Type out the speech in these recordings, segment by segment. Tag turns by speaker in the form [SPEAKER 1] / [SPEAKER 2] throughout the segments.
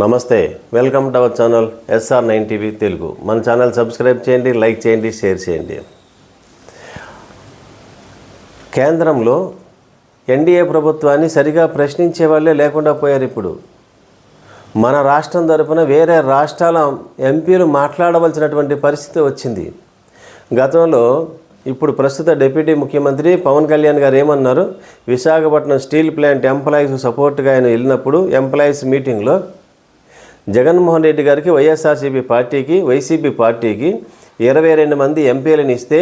[SPEAKER 1] నమస్తే welcome to our channel SR nine TV Telugu. మన channel subscribe చేయండి like చేయండి షేర్ చేయండి. కేంద్రంలో ఎన్డీఏ ప్రభుత్వాన్ని సరిగా ప్రశ్నించే వాళ్ళే లేకుండా పోయారు ఇప్పుడు. మన రాష్ట్రం తరపున వేరే రాష్ట్రాల ఎంపీలు మాట్లాడవలసినటువంటి పరిస్థితి వచ్చింది. గతంలో ఇప్పుడు ప్రస్తుత డిప్యూటీ ముఖ్యమంత్రి పవన్ కళ్యాణ్ గారు ఏమన్నారు? విశాఖపట్నం స్టీల్ ప్లాంట్ ఎంప్లాయీస్ సపోర్ట్గా ఆయన వెళ్ళినప్పుడు ఎంప్లాయీస్ మీటింగ్లో జగన్మోహన్ రెడ్డి గారికి వైఎస్ఆర్సీపీ పార్టీకి వైసీపీ పార్టీకి ఇరవై రెండు మంది ఎంపీలను ఇస్తే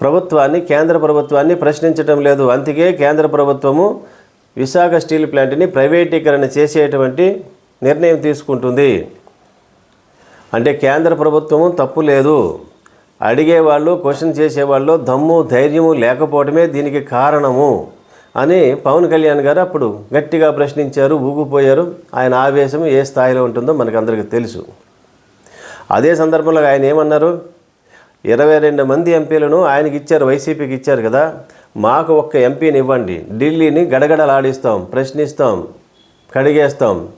[SPEAKER 1] ప్రభుత్వాన్ని కేంద్ర ప్రభుత్వాన్ని ప్రశ్నించడం లేదు. అందుకే కేంద్ర ప్రభుత్వము విశాఖ స్టీల్ ప్లాంట్ని ప్రైవేటీకరణ చేసేటువంటి నిర్ణయం తీసుకుంటుంది. అంటే కేంద్ర ప్రభుత్వము తప్పు లేదు. అడిగేవాళ్ళు క్వశ్చన్ చేసేవాళ్ళు దమ్ము ధైర్యము లేకపోవడమే దీనికి కారణము. అని పవన్ కళ్యాణ్ గారు అప్పుడు గట్టిగా ప్రశ్నించారు ఊగిపోయారు. ఆయన ఆవేశం ఏ స్థాయిలో ఉంటుందో మనకు అందరికీ తెలుసు. అదే సందర్భంలో ఆయన ఏమన్నారు? ఇరవై రెండు మంది ఎంపీలను ఆయనకి ఇచ్చారు వైసీపీకి ఇచ్చారు కదా. మాకు ఒక్క ఎంపీని ఇవ్వండి. ఢిల్లీని గడగడలాడిస్తాం ప్రశ్నిస్తాం కడిగేస్తాం.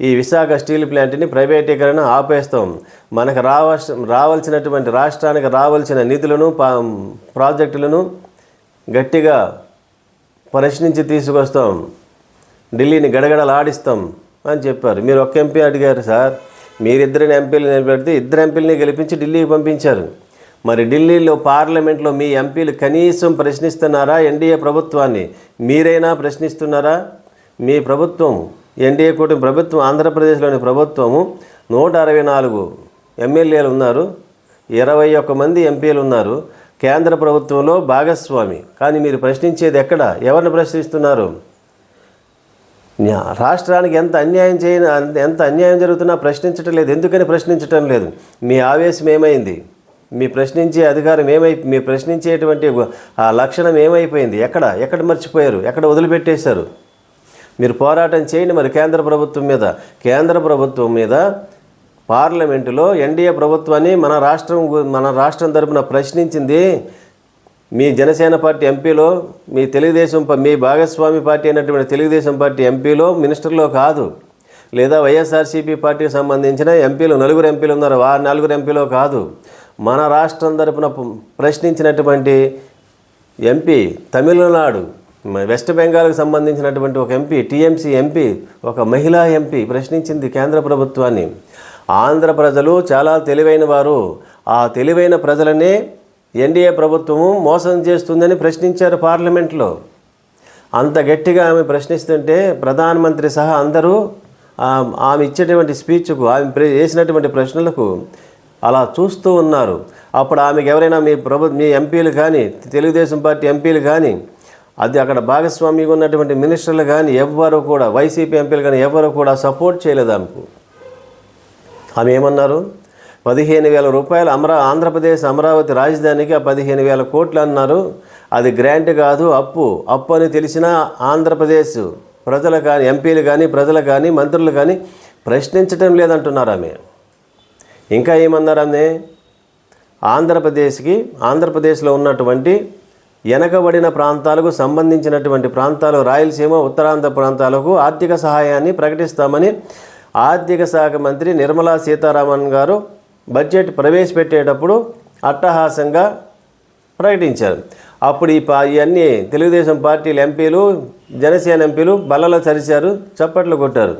[SPEAKER 1] ఈ విశాఖ స్టీల్ ప్లాంట్ని ప్రైవేటీకరణ ఆపేస్తాం. మనకు రావాల్సిన రావాల్సినటువంటి రాష్ట్రానికి రావాల్సిన నిధులను పా ప్రాజెక్టులను గట్టిగా ప్రశ్నించి తీసుకొస్తాం. ఢిల్లీని గడగడలాడిస్తాం అని చెప్పారు. మీరు ఒక్క ఎంపీ అడిగారు సార్ మీరిద్దరిని ఎంపీలు నిలబెడితే ఇద్దరు ఎంపీలని గెలిపించి ఢిల్లీకి పంపించారు. మరి ఢిల్లీలో పార్లమెంట్లో మీ ఎంపీలు కనీసం ప్రశ్నిస్తున్నారా ఎన్డీఏ ప్రభుత్వాన్ని? మీరైనా ప్రశ్నిస్తున్నారా? మీ ప్రభుత్వం ఎన్డీఏ కూటమి ప్రభుత్వం ఆంధ్రప్రదేశ్లోని ప్రభుత్వము నూట అరవై నాలుగు ఎమ్మెల్యేలు ఉన్నారు. ఇరవై ఒక్క మంది ఎంపీలు ఉన్నారు. కేంద్ర ప్రభుత్వంలో భాగస్వామి. కానీ మీరు ప్రశ్నించేది ఎక్కడ? ఎవరిని ప్రశ్నిస్తున్నారు? రాష్ట్రానికి ఎంత అన్యాయం చేయని ఎంత అన్యాయం జరుగుతున్నా ప్రశ్నించటం లేదు. ఎందుకని ప్రశ్నించటం లేదు? మీ ఆవేశం ఏమైంది? మీ ప్రశ్నించే అధికారం ఏమై మీ ప్రశ్నించేటువంటి ఆ లక్షణం ఏమైపోయింది? ఎక్కడ? ఎక్కడ మర్చిపోయారు? ఎక్కడ వదిలిపెట్టేశారు? మీరు పోరాటం చేయండి మరి కేంద్ర ప్రభుత్వం మీద. కేంద్ర ప్రభుత్వం మీద పార్లమెంటులో ఎన్డీఏ ప్రభుత్వాన్ని మన రాష్ట్రం మన రాష్ట్రం తరపున ప్రశ్నించింది మీ జనసేన పార్టీ ఎంపీలో మీ తెలుగుదేశం మీ భాగస్వామి పార్టీ అయినటువంటి తెలుగుదేశం పార్టీ ఎంపీలో మినిస్టర్లో కాదు. లేదా వైఎస్ఆర్సీపీ పార్టీకి సంబంధించిన ఎంపీలు నలుగురు ఎంపీలు ఉన్నారు. ఆ నలుగురు ఎంపీలో కాదు. మన రాష్ట్రం తరపున ప్రశ్నించినటువంటి ఎంపీ తమిళనాడు వెస్ట్ బెంగాల్కి సంబంధించినటువంటి ఒక ఎంపీ టీఎంసీ ఎంపీ ఒక మహిళా ఎంపీ ప్రశ్నించింది కేంద్ర ప్రభుత్వాన్ని. ఆంధ్ర ప్రజలు చాలా తెలివైన వారు. ఆ తెలివైన ప్రజలనే ఎన్డీఏ ప్రభుత్వము మోసం చేస్తుందని ప్రశ్నించారు పార్లమెంట్లో. అంత గట్టిగా ఆమె ప్రశ్నిస్తుంటే ప్రధానమంత్రి సహా అందరూ ఆమె ఇచ్చేటువంటి స్పీచ్కు ఆమె ప్ర- వేసినటువంటి ప్రశ్నలకు అలా చూస్తూ ఉన్నారు. అప్పుడు ఆమెకు ఎవరైనా మీ ప్రభు మీ ఎంపీలు కానీ తెలుగుదేశం పార్టీ ఎంపీలు కానీ అది అక్కడ భాగస్వామిగా ఉన్నటువంటి మినిస్టర్లు కానీ ఎవ్వరూ కూడా వైసీపీ ఎంపీలు కానీ ఎవ్వరు కూడా సపోర్ట్ చేయలేదు ఆమెకు. ఆమె ఏమన్నారు? పదిహేను వేల రూపాయలు అమరా ఆంధ్రప్రదేశ్ అమరావతి రాజధానికి ఆ పదిహేను వేల కోట్లు అన్నారు. అది గ్రాంట్ కాదు అప్పు. అప్పు అని తెలిసిన ఆంధ్రప్రదేశ్ ప్రజలు కానీ ఎంపీలు కానీ ప్రజలు కానీ మంత్రులు కానీ ప్రశ్నించటం లేదంటున్నారు ఆమె. ఇంకా ఏమన్నారు ఆమె? ఆంధ్రప్రదేశ్కి ఆంధ్రప్రదేశ్లో ఉన్నటువంటి వెనకబడిన ప్రాంతాలకు సంబంధించినటువంటి ప్రాంతాలు రాయలసీమ ఉత్తరాంధ్ర ప్రాంతాలకు ఆర్థిక సహాయాన్ని ప్రకటిస్తామని ఆర్థిక శాఖ మంత్రి నిర్మలా సీతారామన్ గారు బడ్జెట్ ప్రవేశపెట్టేటప్పుడు అట్టహాసంగా ప్రకటించారు. అప్పుడు ఈ పా ఇవన్నీ తెలుగుదేశం పార్టీల ఎంపీలు జనసేన ఎంపీలు బల్లలో చరిచారు చప్పట్లు కొట్టారు.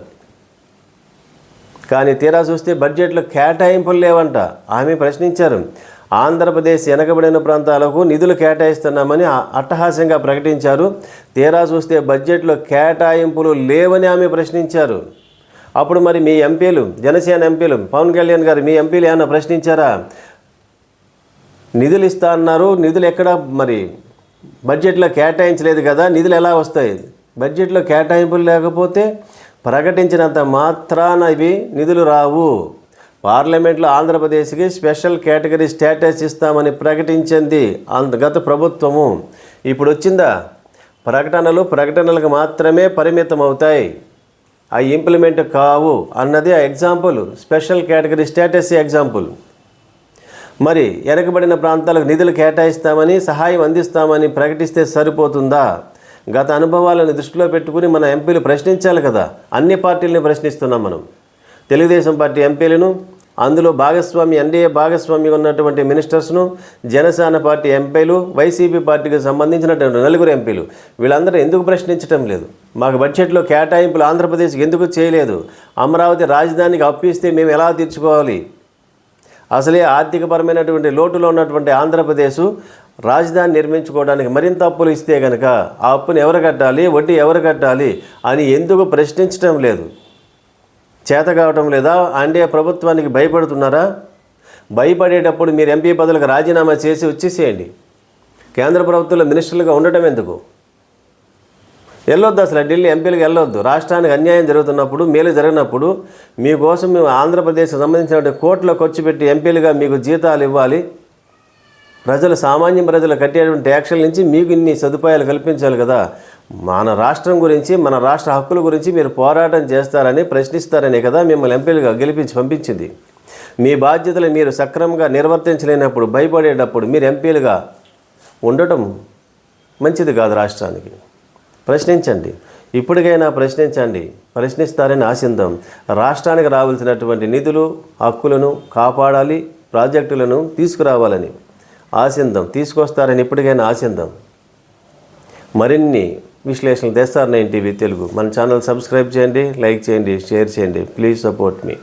[SPEAKER 1] కానీ తీరా చూస్తే బడ్జెట్లో కేటాయింపులు లేవంట. ఆమె ప్రశ్నించారు. ఆంధ్రప్రదేశ్ వెనకబడిన ప్రాంతాలకు నిధులు కేటాయిస్తున్నామని ఆ- అట్టహాస్యంగా ప్రకటించారు. తీరా చూస్తే బడ్జెట్లో కేటాయింపులు లేవని ఆమె ప్రశ్నించారు. అప్పుడు మరి మీ ఎంపీలు జనసేన ఎంపీలు పవన్ కళ్యాణ్ గారు మీ ఎంపీలు ఏమైనా ప్రశ్నించారా? నిధులు ఇస్తా అన్నారు. నిధులు ఎక్కడ మరి? బడ్జెట్లో కేటాయించలేదు కదా. నిధులు ఎలా వస్తాయి? బడ్జెట్లో కేటాయింపులు లేకపోతే ప్రకటించినంత మాత్రాన ఇవి నిధులు రావు. పార్లమెంట్లో ఆంధ్రప్రదేశ్కి స్పెషల్ కేటగిరీ స్టేటస్ ఇస్తామని ప్రకటించింది అంత గత ప్రభుత్వము. ఇప్పుడు వచ్చిందా? ప్రకటనలు ప్రకటనలకు మాత్రమే పరిమితం అవుతాయి అవి ఇంప్లిమెంట్ కావు అన్నది ఆ example special category status example. మరి వెనకబడిన ప్రాంతాలకు నిధులు కేటాయిస్తామని సహాయం అందిస్తామని ప్రకటిస్తే సరిపోతుందా? గత అనుభవాలను దృష్టిలో పెట్టుకుని మన ఎంపీలు ప్రశ్నించాలి కదా. అన్ని పార్టీలని ప్రశ్నిస్తున్నాం మనం. తెలుగుదేశం పార్టీ ఎంపీలను అందులో భాగస్వామి ఎన్డీఏ భాగస్వామి ఉన్నటువంటి మినిస్టర్స్ను జనసేన పార్టీ ఎంపీలు వైసీపీ పార్టీకి సంబంధించినటువంటి నలుగురు ఎంపీలు. వీళ్ళందరూ ఎందుకు ప్రశ్నించటం లేదు? మాకు బడ్జెట్లో కేటాయింపులు ఆంధ్రప్రదేశ్కి ఎందుకు చేయలేదు? అమరావతి రాజధానికి అప్పిస్తే మేము ఎలా తీర్చుకోవాలి? అసలే ఆర్థికపరమైనటువంటి లోటులో ఉన్నటువంటి ఆంధ్రప్రదేశ్ రాజధాని నిర్మించుకోవడానికి మరింత అప్పులు ఇస్తే కనుక ఆ అప్పును ఎవరు కట్టాలి? వడ్డీ ఎవరు కట్టాలి? అని ఎందుకు ప్రశ్నించడం లేదు? చేత కావటం లేదా అంటే ప్రభుత్వానికి భయపడుతున్నారా? భయపడేటప్పుడు మీరు ఎంపీ పదవులకు రాజీనామా చేసి వచ్చేసేయండి. కేంద్ర ప్రభుత్వంలో మినిస్టర్లుగా ఉండటం ఎందుకు? వెళ్ళొద్దు అసలు ఢిల్లీ ఎంపీలకు వెళ్ళొద్దు. రాష్ట్రానికి అన్యాయం జరుగుతున్నప్పుడు మేలు జరిగినప్పుడు మీకోసం మేము ఆంధ్రప్రదేశ్కి సంబంధించిన కోట్ల ఖర్చు పెట్టి ఎంపీలుగా మీకు జీతాలు ఇవ్వాలి. ప్రజలు సామాన్య ప్రజలు కట్టేటువంటి ట్యాక్సుల నుంచి మీకు ఇన్ని సదుపాయాలు కల్పించాలి కదా. మన రాష్ట్రం గురించి మన రాష్ట్ర హక్కుల గురించి మీరు పోరాటం చేస్తారని ప్రశ్నిస్తారనే కదా మిమ్మల్ని ఎంపీలుగా గెలిపించి పంపించింది. మీ బాధ్యతలు మీరు సక్రమంగా నిర్వర్తించలేనప్పుడు భయపడేటప్పుడు మీరు ఎంపీలుగా ఉండటం మంచిది కాదు రాష్ట్రానికి. ప్రశ్నించండి. ఇప్పటికైనా ప్రశ్నించండి. ప్రశ్నిస్తారని ఆశిందాం. రాష్ట్రానికి రావాల్సినటువంటి నిధులు హక్కులను కాపాడాలి ప్రాజెక్టులను తీసుకురావాలని. ఆశిందాం తీసుకొస్తారని ఇప్పటికైనా ఆశిద్దాం మరిన్ని విశ్లేషణలు తెస్తారు నైన్ టీవీ తెలుగు. మన ఛానల్ సబ్స్క్రైబ్ చేయండి లైక్ చేయండి షేర్ చేయండి. Please support me.